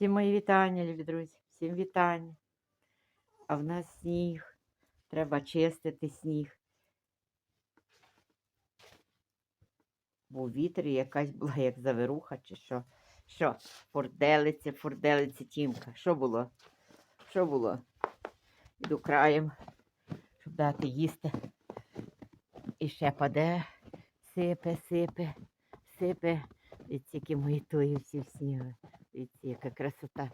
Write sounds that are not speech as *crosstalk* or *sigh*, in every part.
Всім мої вітання, любі друзі, всім вітання. А в нас сніг. Треба чистити сніг. Був вітер і якась була як завируха, чи що. Що? Форделиця, форделиця тімка. Що було? Що було? Іду краєм, щоб дати їсти. І ще паде, сипе, сипе, сипе. Від які мої тої всі в Дивіться, яка красота.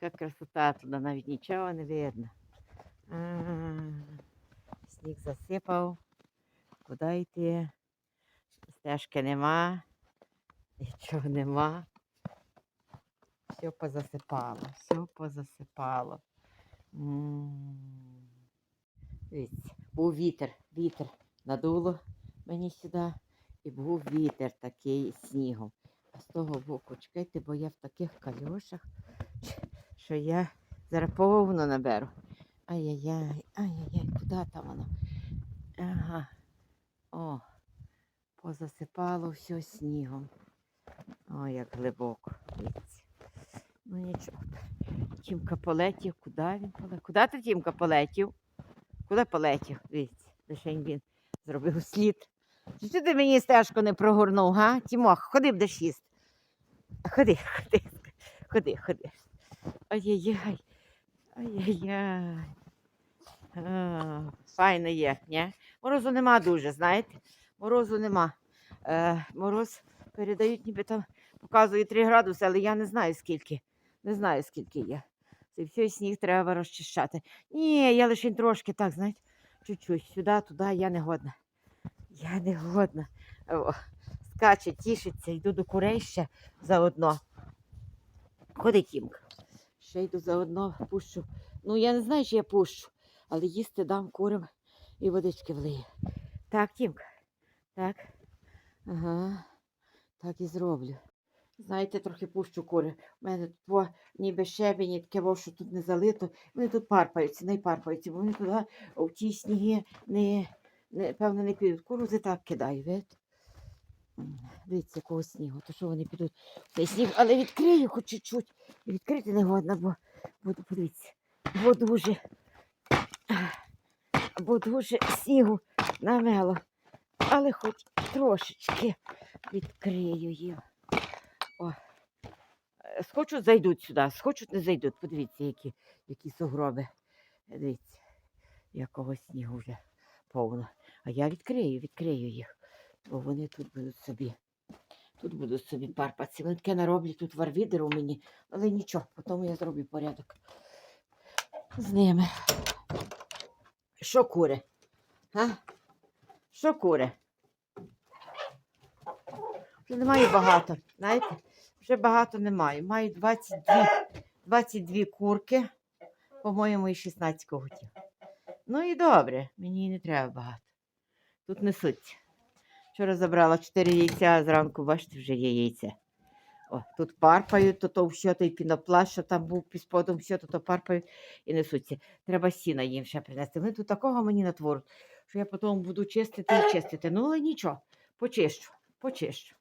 Яка красота, туди навіть нічого не видно. А, Сніг засипав. Куди йти? Стежки нема, нічого нема. Все позасипало, все позасипало. Дивіться, був вітер, вітер надуло мені сюди, і був вітер такий снігом. З того боку, чекайте, бо я в таких кальошах, що я зараз повно наберу. Ай-яй-яй, ай-яй-яй, куди там воно? Ага. О, позасипало все снігом. О, як глибоко. Ну нічого. Тімка полетів. Куди він полетів? Куди ти Тімка полетів? Куди полетів? Дивіться, лишень він зробив слід. Чи ти мені стежку не прогорнув, га? Тімох, ходи будеш їсти. Ходи, ходи, ходи, ходи. Ай-яй-яй. Ай-яй-яй. Файно є, ні? Морозу нема дуже, знаєте? Морозу нема. Е, мороз передають, ніби там показує 3 градуси, але я не знаю скільки. Не знаю, скільки є. Цей всій сніг треба розчищати. Ні, я лише трошки так, знаєте, чуть-чуть сюди, туди, я не годна. Я не годна. О, скаче, тішиться, йду до курей ще заодно. Ходи, Тімка. Ще йду заодно, пущу. Ну, я не знаю, чи я пущу, але їсти дам курям і водички влию. Так, Тімка. Так. Ага. Так і зроблю. Знаєте, трохи пущу кури. У мене тут во, ніби щебені, таке, во, що тут не залито. Вони тут парпаються, не парпаються, бо вони туди в ті сніги не, певно, не підуть. Курузи так кидаю, видите? Дивіться, якого снігу, то що вони підуть цей сніг, але відкрию хоч чуть-чуть. Відкрити не годно, бо буду, подивіться, бо дуже, бо дуже снігу намело. Але хоч трошечки відкрию їм. О. Схочуть, зайдуть сюди, схочуть, не зайдуть. Подивіться, які, які сугроби. Дивіться, якого снігу вже повно. А я відкрию, відкрию їх, бо вони тут будуть собі. Тут будуть собі парпатися. Вони таке нароблять тут варвідеру мені, але нічого, потім я зроблю порядок з ними. Що кури? А? Що кури? Вже немає багато, знаєте? Вже багато немає. Маю 22, 22 курки, по-моєму, і 16 коготів. Ну і добре, мені не треба багато. Тут несуться. Вчора забрала 4 яйця, а зранку, бачите, вже є яйця. О, тут парпають, то, то все той пінопласт, що там був під сподом, все то, то парпають і несуться. Треба сіна їм ще принести. Вони тут такого мені натворять, що я потім буду чистити і чистити. Ну, але нічого, почищу, почищу.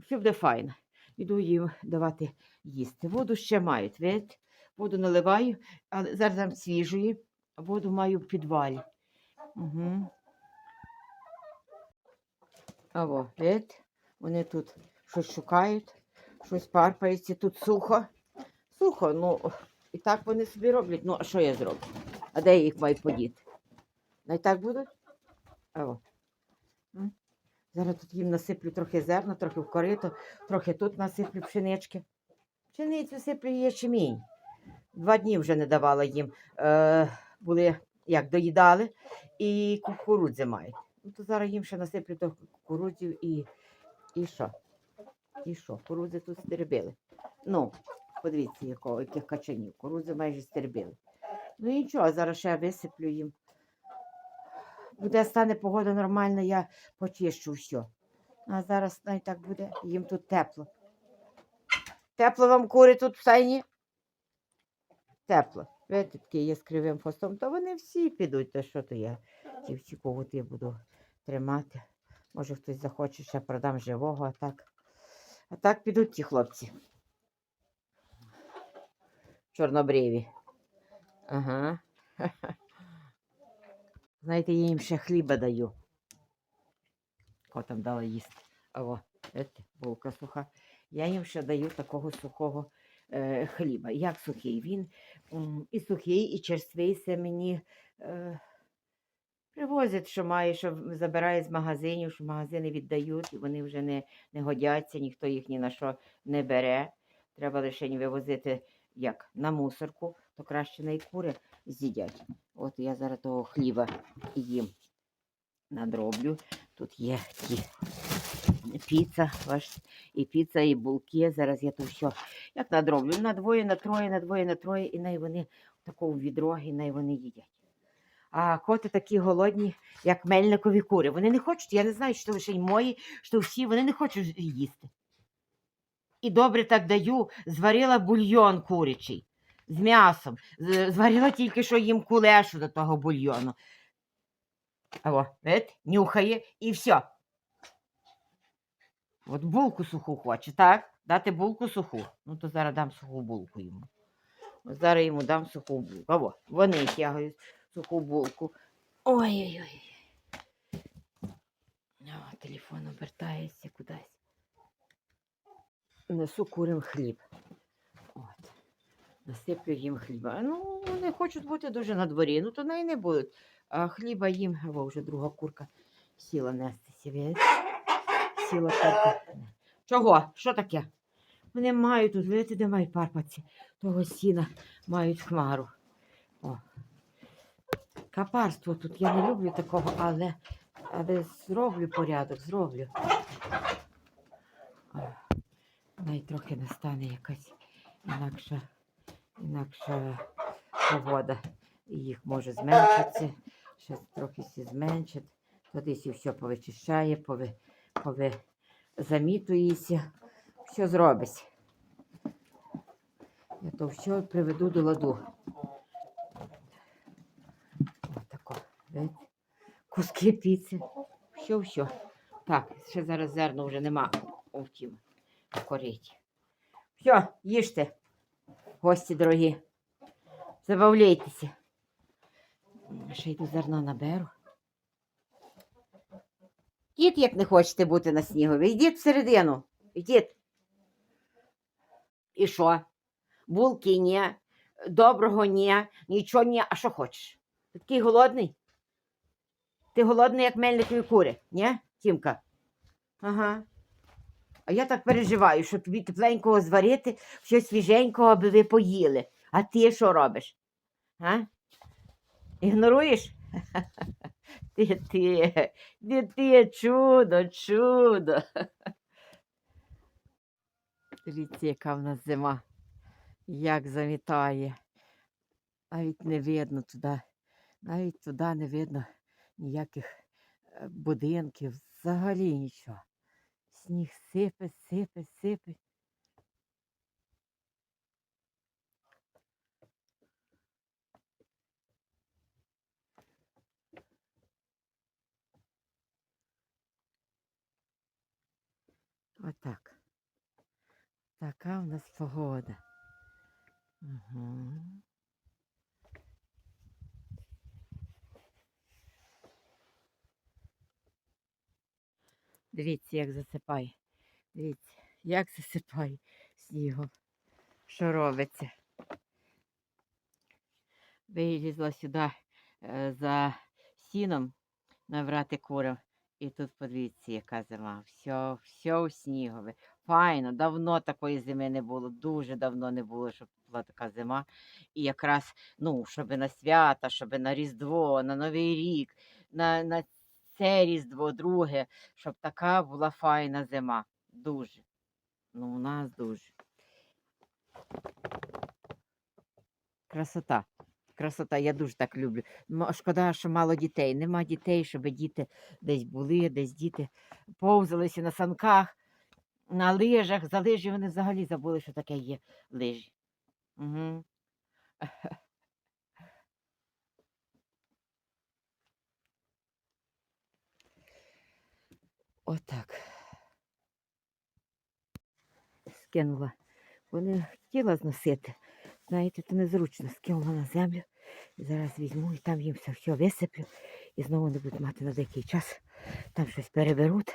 Все буде файно. Іду їм давати їсти. Воду ще мають, видите? Воду наливаю, але зараз дам свіжої, воду маю в підвалі. Угу. Або, видите? Вони тут щось шукають, щось парпаються, тут сухо. Сухо, ну, і так вони собі роблять. Ну, а що я зроблю? А де я їх маю подіти? Най так будуть? Або. М? Зараз тут їм насиплю трохи зерна, трохи в корито, трохи тут насиплю пшенички. Пшеницю сиплю ячмінь. Два дні вже не давала їм. Е, були, як доїдали, і кукурудзи мають. Ну, то зараз їм ще насиплю до кукурудзів і, що? І що? Кукурудзи тут стербили. Ну, подивіться, якого, яких качанів. Кукурудзи майже стербили. Ну і нічого, зараз ще висиплю їм. Буде стане погода нормальна, я почищу все. А зараз навіть так буде, їм тут тепло. Тепло вам кури тут в стайні? Тепло. Видите, такі є з кривим хвостом, то вони всі підуть, то що то я всі когути буду тримати. Може хтось захоче, ще продам живого, а так. А так підуть ті хлопці. чорнобриві. Ага. *laughs* Знаєте, я їм ще хліба даю. Котам дала їсти. О, бачите, булка суха. Я їм ще даю такого сухого хліба. Як сухий? Він і сухий, і черствий це мені е, привозять, що має, що забирає з магазинів, що магазини віддають, і вони вже не, не годяться, ніхто їх ні на що не бере. Треба лише вивозити як на мусорку, то краще на і кури з'їдять. От я зараз того хліба їм надроблю. Тут є ті піца, ваш, і піца, і булки. Зараз я то все як надроблю. На двоє, на троє, на двоє, на троє, і най вони такого відро, і най вони їдять. А коти такі голодні, як мельникові кури. Вони не хочуть, я не знаю, що лише й мої, що всі, вони не хочуть їсти. І добре так даю, зварила бульйон курячий з м'ясом. Зварила тільки що їм кулешу до того бульйону. О, видите, нюхає і все. От булку суху хоче, так? Дати булку суху. Ну, то зараз дам суху булку йому. Зараз йому дам суху булку. Або вони тягають суху булку. Ой-ой-ой. Телефон обертається кудись. Несу курям хліб. От. Насиплю їм хліба. Ну, вони хочуть бути дуже на дворі, ну то не, не будуть. А хліба їм, або вже друга курка сіла нестися. Сіла. Чого? Що таке? Вони мають тут, видите, де мають парпаці. Того сіна мають хмару. О. Капарство тут я не люблю такого, але, але зроблю порядок, зроблю. Навіть трохи настане якась інакша, інакша погода. І їх може зменшитися. Ще трохи всі зменшить. Десь все повичищає, пови, пови, замітується. Все зробиться. Я то все приведу до ладу. Отако. Куски піци. Все, все. Так, ще зараз зерно вже нема втім. Корить. Все, їжте, гості дорогі. Забавляйтеся. Ще йду зерно наберу. Йдіть, як не хочете бути на снігові. Йдіть всередину. Йдіть. І що? Булки ні, доброго ні, нічого ні. А що хочеш? Ти такий голодний? Ти голодний, як мельникові кури, ні, Тімка? Ага. А я так переживаю, що тобі тепленького зварити, щось свіженького, аби ви поїли. А ти що робиш? А? Ігноруєш? *laughs* Ти, ти, чудо, чудо. Дивіться, яка в нас зима. Як замітає. Навіть не видно туди. Навіть туди не видно ніяких е, будинків, взагалі нічого. Сніг сипе, сипе, сипе. Отак. Така в нас погода. Угу. Дивіться, як засипає. Дивіться, як засипає снігом. Що робиться? Вилізла сюди е, за сіном набрати курам. І тут подивіться, яка зима. Все, все у снігове. Файно, давно такої зими не було. Дуже давно не було, щоб була така зима. І якраз, ну, щоб на свята, щоб на Різдво, на Новий рік, на, на це Різдво, друге, щоб така була файна зима. Дуже. Ну, у нас дуже. Красота. Красота, я дуже так люблю. Шкода, що мало дітей. Нема дітей, щоб діти десь були, десь діти повзалися на санках, на лижах. За лижі вони взагалі забули, що таке є лижі. Угу. Отак. Скинула. Вони хотіла зносити, знаєте, то незручно скинула на землю. І зараз візьму і там їм все, все висиплю. І знову не будуть мати на деякий час. Там щось переберуть.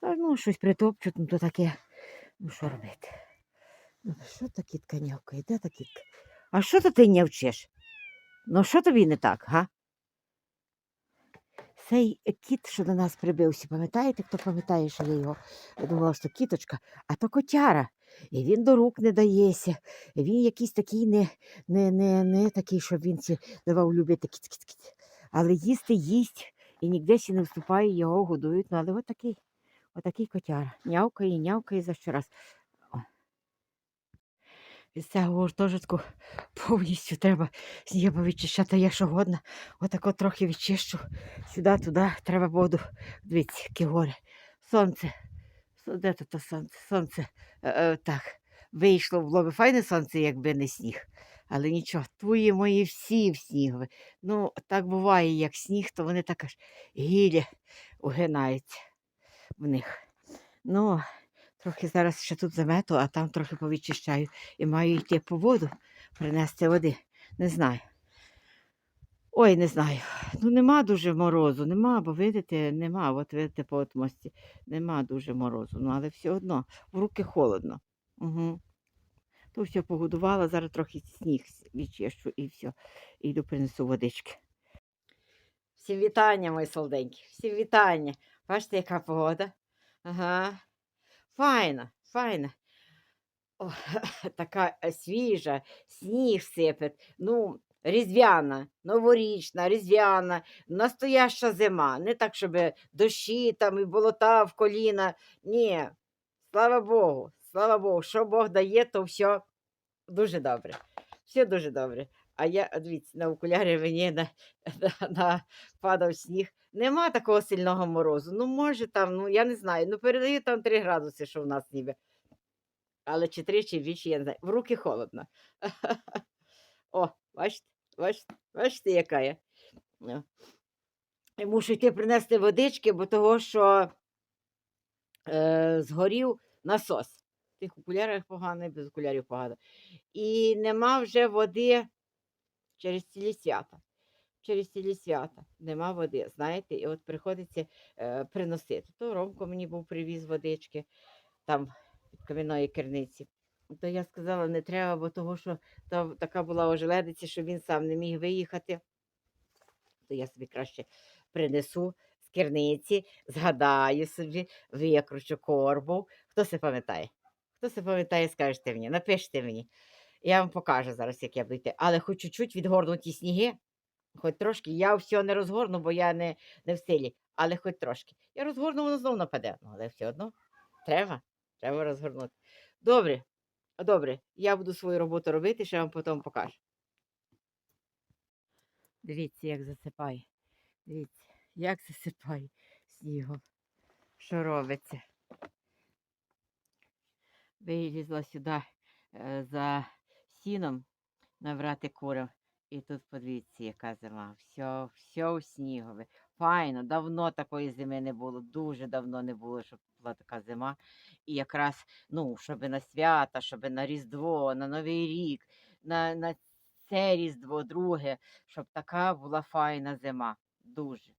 А ну, щось притопчуть, ну то таке. Ну що робити? Ну, що та кітка нявкає? Де та кітка? А що то ти нявчиш? Ну що тобі не так, га? Цей кіт, що до нас прибився, пам'ятаєте, хто пам'ятає, що я його думала, що кіточка, а то котяра. І він до рук не дається. Він якийсь такий не, не, не, не такий, щоб він ці давав любити. Але їсти їсть і ніде ще не вступає, його годують. Ну, але отакий, отакий котяра. Нявкає, нявкає за щораз. З цього гуртожитку повністю треба сніг повичищати, я що годна. Отако трохи відчищу. Сюди, туди, треба воду. Дивіться, які гори. Сонце. Де тут то сонце? Сонце. Е, так, вийшло, було б файне сонце, якби не сніг. Але нічого, твої мої всі в снігові. Ну, так буває, як сніг, то вони так аж гілля угинаються в них. Ну, трохи зараз ще тут замету, а там трохи повідчищаю. І маю йти по воду, принести води. Не знаю. Ой, не знаю. Ну, нема дуже морозу, нема, бо видите, нема. От видите по отмості, нема дуже морозу. Ну, але все одно в руки холодно. Угу. То все погодувала, зараз трохи сніг відчищу і все. І йду принесу водички. Всім вітання, мої солденькі. Всім вітання. Бачите, яка погода? Ага. Файна, файна. О, *laughs* така е, свіжа, сніг сипе. Ну, різдвяна, новорічна, різдвяна, настояща зима. Не так, щоб дощі там і болота в коліна. Ні, слава Богу, слава Богу, що Бог дає, то все дуже добре. Все дуже добре. А я, дивіться, на окулярі мені на, на, на падав сніг. Нема такого сильного морозу. Ну, може там, ну я не знаю. Ну, передаю там 3 градуси, що в нас ніби. Але чи три, чи більше, я не знаю. В руки холодно. *laughs* О, бачите, бачите, яка я. Ну. Мушу йти принести водички, бо того, що е, згорів насос. В тих окулярах погано, без окулярів погано. І нема вже води через цілі свята. Через цілі свята нема води, знаєте, і от приходиться е, приносити. То Ромко мені був привіз водички там від кам'яної керниці. То я сказала, не треба, бо того, що там така була ожеледиця, що він сам не міг виїхати. То я собі краще принесу з керниці, згадаю собі, викручу корбу. Хто се пам'ятає? Хто се пам'ятає, скажете мені, напишіть мені. Я вам покажу зараз, як я буду йти. Але хоч чуть-чуть відгорну сніги, хоч трошки. Я все не розгорну, бо я не, не в силі, але хоч трошки. Я розгорну, воно знову нападе. Ну, але все одно треба, треба розгорнути. Добре, добре, я буду свою роботу робити, ще вам потім покажу. Дивіться, як засипає. Дивіться, як засипає снігом. Що робиться? Вилізла сюди е, за сіном набрати курам. І тут подивіться, яка зима. Все, все у снігове. Файно, давно такої зими не було. Дуже давно не було, щоб була така зима. І якраз, ну, щоб на свята, щоб на Різдво, на Новий рік, на, на це Різдво, друге, щоб така була файна зима. Дуже.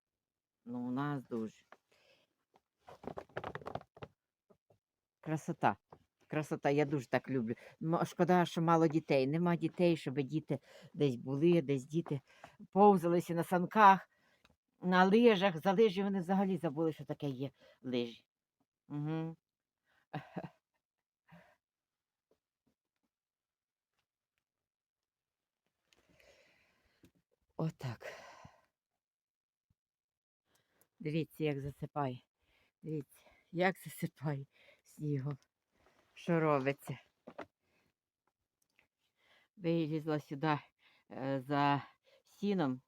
Ну, у нас дуже. Красота. Красота, я дуже так люблю. Шкода, що мало дітей. Нема дітей, щоб діти десь були, десь діти повзалися на санках, на лижах. За лижі вони взагалі забули, що таке є лижі. Угу. *laughs* Отак. Дивіться, як засипає. Дивіться, як засипає снігом. Що робиться? Вилізла сюди е, за сіном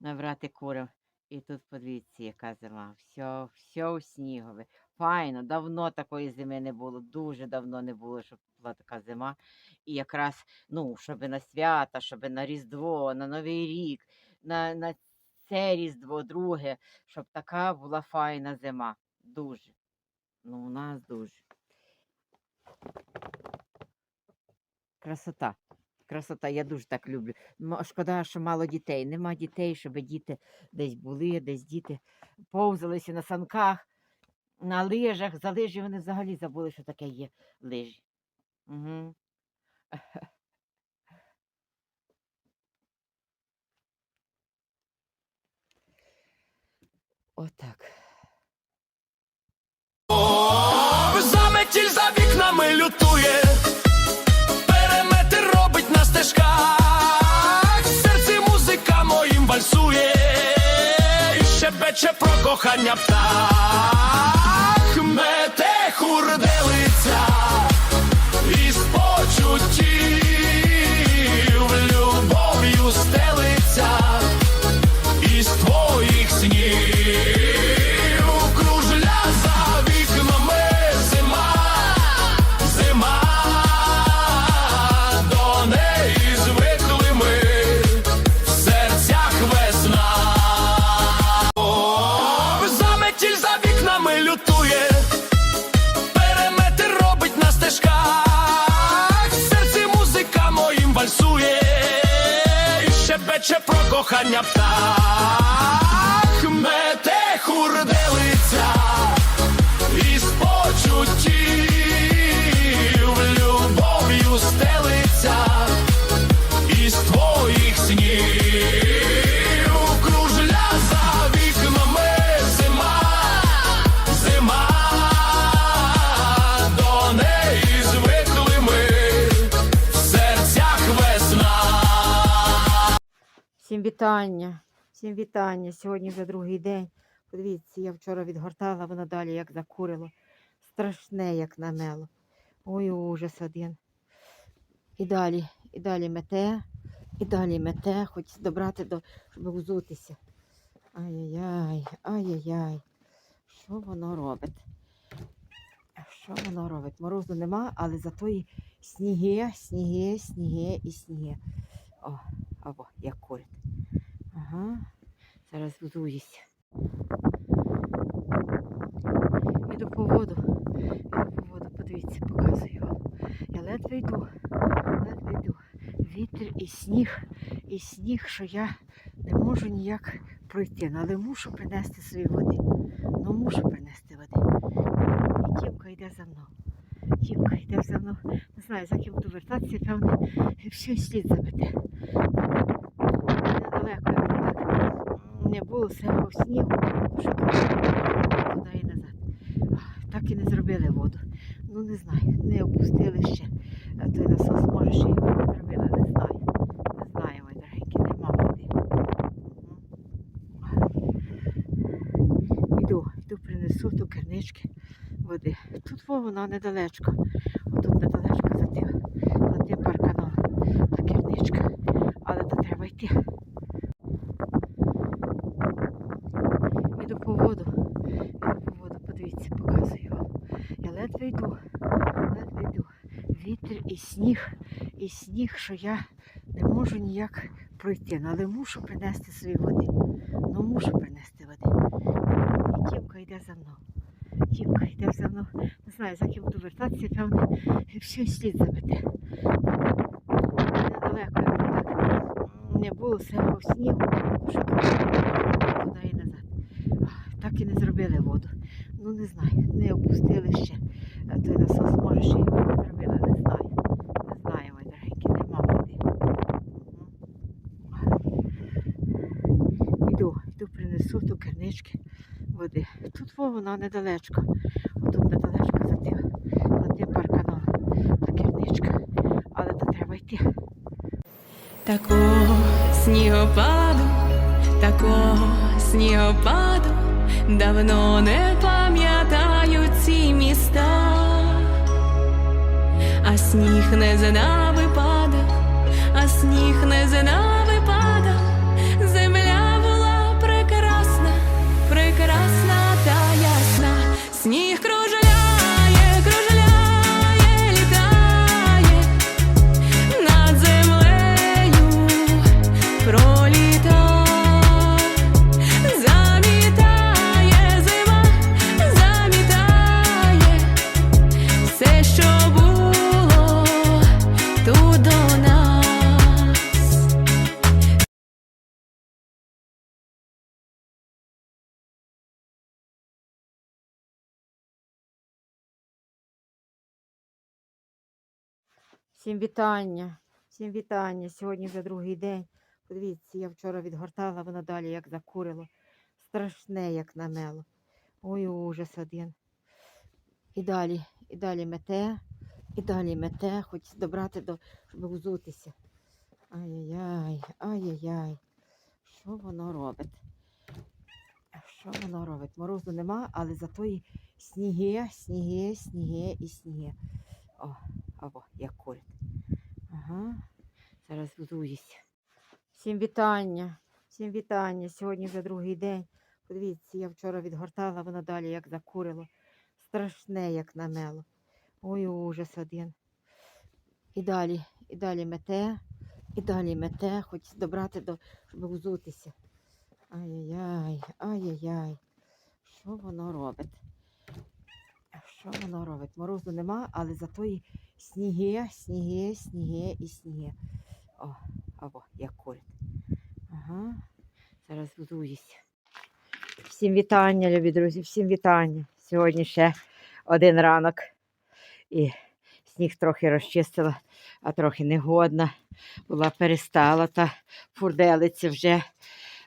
набрати курам. І тут подивіться, яка зима. Все, все у снігове. Файно, давно такої зими не було. Дуже давно не було, щоб була така зима. І якраз, ну, щоб на свята, щоб на Різдво, на Новий рік, на, на це Різдво, друге, щоб така була файна зима. Дуже. Ну, у нас дуже. Красота. Красота, я дуже так люблю. Шкода, що мало дітей. Нема дітей, щоб діти десь були, десь діти повзалися на санках, на лижах. За лижі вони взагалі забули, що таке є лижі. Угу. Отак. Щебече про кохання птах, мете хурделиця, про вітання, всім вітання. Сьогодні вже другий день. Подивіться, я вчора відгортала, воно далі як закурило. Страшне, як намело. Ой, ужас один. І далі, і далі мете, і далі мете, хоч добрати до, щоб взутися. Ай-яй-яй, ай-яй-яй. Що воно робить? Що воно робить? Морозу нема, але зато і сніги, сніги, сніги і сніги. О, або як курить. Ага. Зараз взуюся. Іду по воду. Іду по воду, подивіться, показую вам. Я ледве йду, ледве йду. Вітер і сніг, і сніг, що я не можу ніяк пройти. Ну, Але мушу принести свої води. Ну, мушу принести води. І Тімка йде за мною. Тімка йде за мною. Не знаю, за ким буду вертатися, певно, все слід замете. Недалеко не було всього снігу, що туди і назад. Так і не зробили воду. Ну не знаю, не опустили ще. Той насос може ще його не зробили, не знаю. Не знаю, мої дорогенькі, нема води. Іду, йду принесу ту кернички води. Тут во вона недалечко. Отут недалечко за тим, за тим парканом. Та керничка. Але то треба йти. Іду по воду. Іду по воду, подивіться, показую вам. Я ледве йду, ледве йду. Вітер і сніг, і сніг, що я не можу ніяк пройти. Ну, але мушу принести свої води. Ну, мушу принести води. І Тімка йде за мною. Тімка йде за мною. Не знаю, за ким буду вертатися, певно, все слід замете. Недалеко так не було всього снігу, то що туди туди і назад. Ах, Так і не зробили воду. Ну не знаю, не опустили ще. А Той насос може ще його не зробили, не знаю. Не знаю, мої дорогенькі, нема води. Йду принесу ту кернички води. Тут во вона недалечко. Отут недалечко за тим, за тим парканом. Та керничка. Але то треба йти. Такого снігопаду, такого снігопаду давно не пам'ятають ці міста, а сніг не за випадав, а сніг не за випадав. Всім вітання, всім вітання. Сьогодні вже другий день. Подивіться, я вчора відгортала, воно далі як закурило. Страшне, як намело. Ой, ужас один. І далі, і далі мете і далі мете, хоч добрати до, щоб взутися. Ай-яй-яй, ай-яй-яй. Що воно робить? Що воно робить? Морозу нема, але зато і сніги, сніги, сніги і сніги. О, або як курить. Ага. Зараз взуюся. Всім вітання. Всім вітання. Сьогодні вже другий день. Подивіться, я вчора відгортала, воно далі як закурило. Страшне, як намело. Ой, ужас один. І далі, і далі мете, і далі мете, хоч добрати до, щоб взутися. Ай-яй-яй, ай-яй-яй. Що воно робить? Що воно робить? Морозу нема, але зато і сніги, сніги, сніги і сніги. О, або як курить. Ага. Зараз взуюся. Всім вітання, любі друзі, всім вітання. Сьогодні ще один ранок. І сніг трохи розчистила, а трохи негодна. Була перестала та фурделиця вже.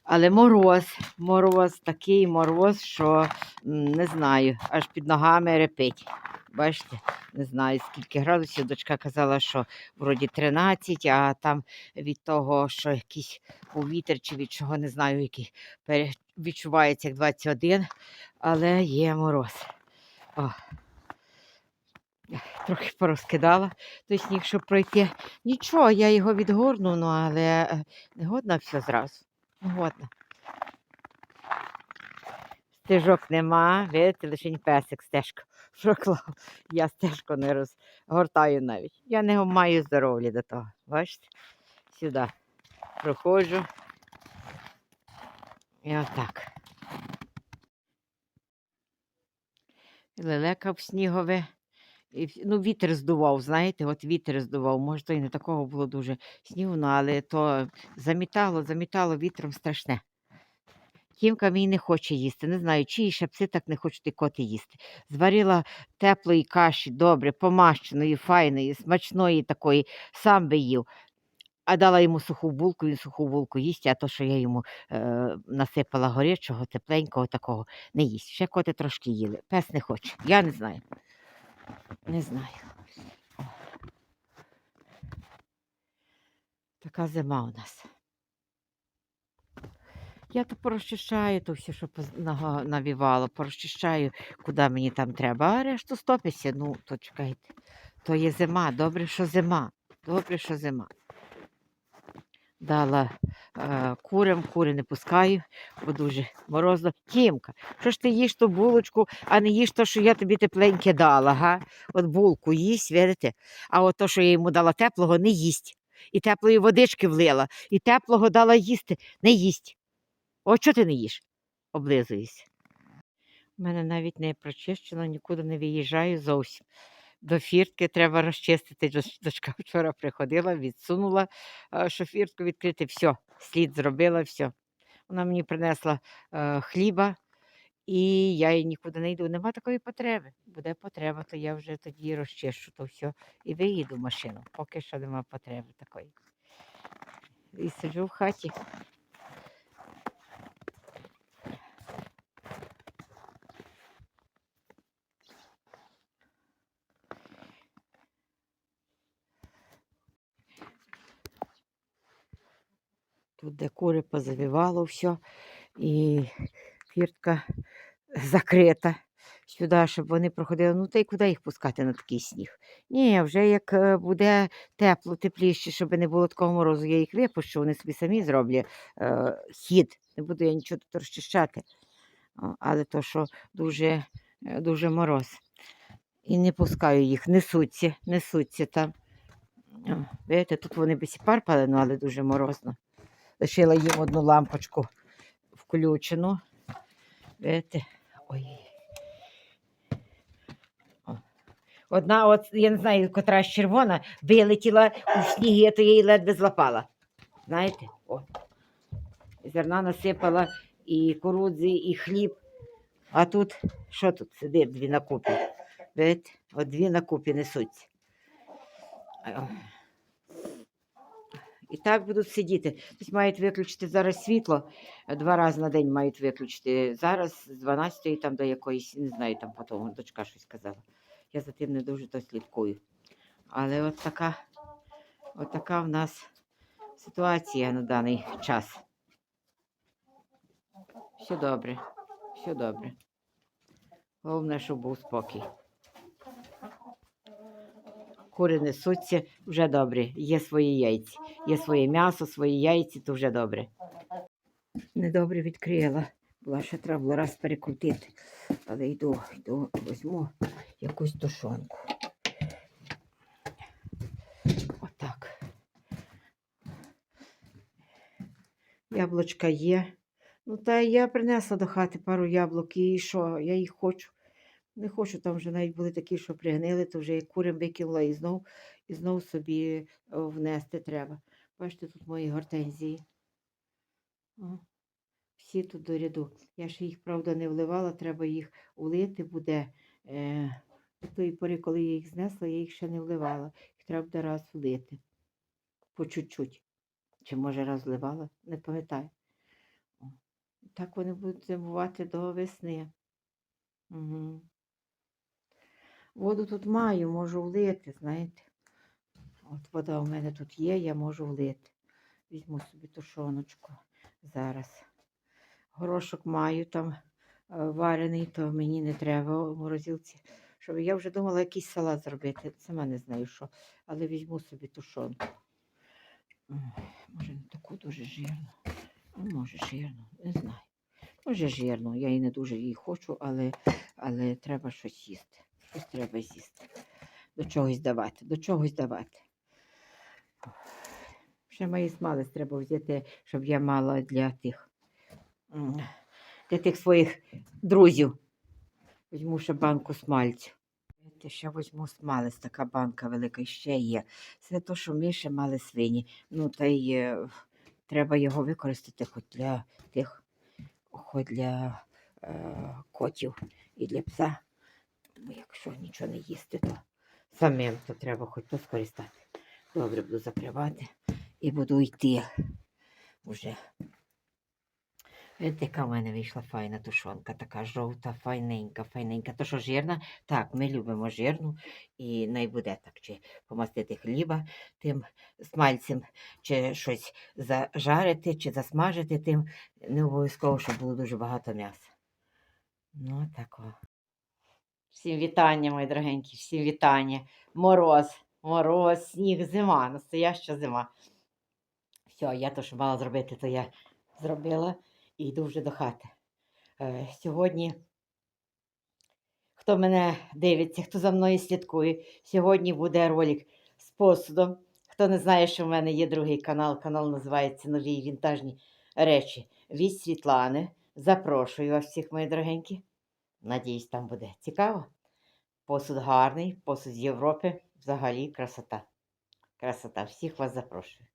Але мороз, мороз, такий мороз, що не знаю, аж під ногами репить. Бачите, не знаю скільки градусів. Дочка казала, що вроді 13, а там від того, що якийсь повітря чи від чого не знаю, який відчувається як 21, але є мороз. О. Трохи порозкидала той сніг, щоб пройти. Нічого, я його відгорну, ну, але е, не годна все зразу. Не годна. Стежок нема, видите, лише песик стежку *laughs* проклав. Я стежку не розгортаю навіть. Я не маю здоров'я до того. Бачите? Сюди проходжу. І отак. І Лелекав снігове. І, ну, вітер здував, знаєте, от вітер здував. Може, то і не такого було дуже снігу, ну, але то замітало, замітало вітром страшне. Тімка мій не хоче їсти. Не знаю, чиї ще пси так не хочуть і коти їсти. Зварила теплої каші, добре, помащеної, файної, смачної такої, сам би їв. А дала йому суху булку, він суху булку їсть, а то, що я йому е, насипала горячого, тепленького такого, не їсть. Ще коти трошки їли. Пес не хоче. Я не знаю. Не знаю. О. Така зима у нас. Я то порозчищаю то все, що навівало, порозчищаю, куди мені там треба, а решту стопися. Ну, то чекайте. То є зима, добре, що зима. Добре, що зима. Дала е, курям, кури не пускаю, бо дуже морозно. Тімка, що ж ти їш ту булочку, а не їш то, що я тобі тепленьке дала, га? От булку їсть, видите? А от то, що я йому дала теплого, не їсть. І теплої водички влила, і теплого дала їсти, не їсть. О, чого ти не їш? Облизуєшся. У мене навіть не прочищено, нікуди не виїжджаю зовсім. До фіртки треба розчистити. Дочка вчора приходила, відсунула, е, що фіртку відкрити. Все, слід зробила, все. Вона мені принесла е, хліба, і я їй нікуди не йду. Нема такої потреби. Буде потреба, то я вже тоді розчищу то все і виїду в машину. Поки що нема потреби такої. І сиджу в хаті. Тут де кури позавівало все, і фіртка *laughs* закрита сюди, щоб вони проходили. Ну, та й куди їх пускати на такий сніг? Ні, вже як е, буде тепло, тепліше, щоб не було такого морозу, я їх випущу, вони собі самі зроблять е, хід. Не буду я нічого тут розчищати. Але то, що дуже, е, дуже мороз. І не пускаю їх, несуться, несуться там. Видите, тут вони без і парпали, ну, але дуже морозно. Лишила їм одну лампочку включену. Видите? Ой. Одна, от, я не знаю, котра червона, вилетіла у сніг, то її ледве злапала. Знаєте? О. Зерна насипала і курудзи, і хліб. А тут, що тут сидить дві на купі? От дві на купі несуться. І так будуть сидіти. Тобто мають виключити зараз світло. е, Два рази на день мають виключити. Зараз з 12 там до якоїсь, не знаю, там потім дочка щось казала. Я за тим не дуже то слідкую. Але от така, от така в нас ситуація на даний час. Все добре, все добре. Головне, щоб був спокій. Кури несуться вже добре. Є свої яйці. Є своє м'ясо, свої яйці, то вже добре. Недобре відкрила. Була ще треба було раз перекрутити. Але йду, йду, візьму якусь тушонку. Отак. Яблучка є. Ну, та я принесла до хати пару яблук і що, я їх хочу. Не хочу, там вже навіть були такі, що пригнили, то вже курям викинула і знов, і знов собі внести треба. Бачите, тут мої гортензії. О, всі тут до ряду. Я ще їх, правда, не вливала, треба їх влити буде. Е, тої пори, коли я їх знесла, я їх ще не вливала. Їх треба буде раз влити. По чуть-чуть. Чи може раз вливала? Не пам'ятаю. Так вони будуть зимувати до весни. Угу. Воду тут маю, можу влити, знаєте. От вода у мене тут є, я можу влити. Візьму собі тушоночку зараз. Горошок маю там е, варений, то мені не треба в морозилці. Щоб я вже думала якийсь салат зробити. Сама не знаю що. Але візьму собі тушонку. Може, не таку дуже жирну. А може жирну, не знаю. Може жирну. Я і не дуже її хочу, але, але треба щось їсти. Щось треба з'їсти. До чогось давати, до чогось давати. Ще мої смалець треба взяти, щоб я мала для тих, для тих своїх друзів. Візьму ще банку смальцю. Ще візьму смалець, така банка велика ще є. Це то, що ми ще мали свині. Ну, та й е, треба його використати хоч для тих, хоч для е, котів і для пса. Бо якщо нічого не їсти, то самим то треба хоч то скористати. Добре, буду закривати і буду йти вже. Видите, яка в мене вийшла файна тушонка, така жовта, файненька, файненька. То що жирна? Так, ми любимо жирну і най буде так, чи помастити хліба тим смальцем, чи щось зажарити, чи засмажити тим. Не обов'язково, щоб було дуже багато м'яса. Ну, так о. Всім вітання, мої дорогенькі, всім вітання. Мороз, мороз, сніг, зима, настояща зима. Все, я то, що мала зробити, то я зробила і йду вже до хати. Е, сьогодні, хто мене дивиться, хто за мною слідкує, сьогодні буде ролик з посудом. Хто не знає, що в мене є другий канал, канал називається Нові вінтажні речі від Світлани. Запрошую вас всіх, мої дорогенькі. Надіюсь, там буде цікаво. Посуд гарний, посуд з Європи. Взагалі красота. Красота. Всіх вас запрошую.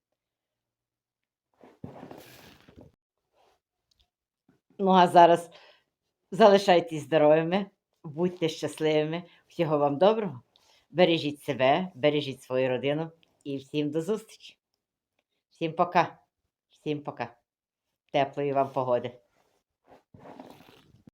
Ну, а зараз залишайтесь здоровими, будьте щасливими. Всього вам доброго. Бережіть себе, бережіть свою родину і всім до зустрічі. Всім пока. Всім пока. Теплої вам погоди.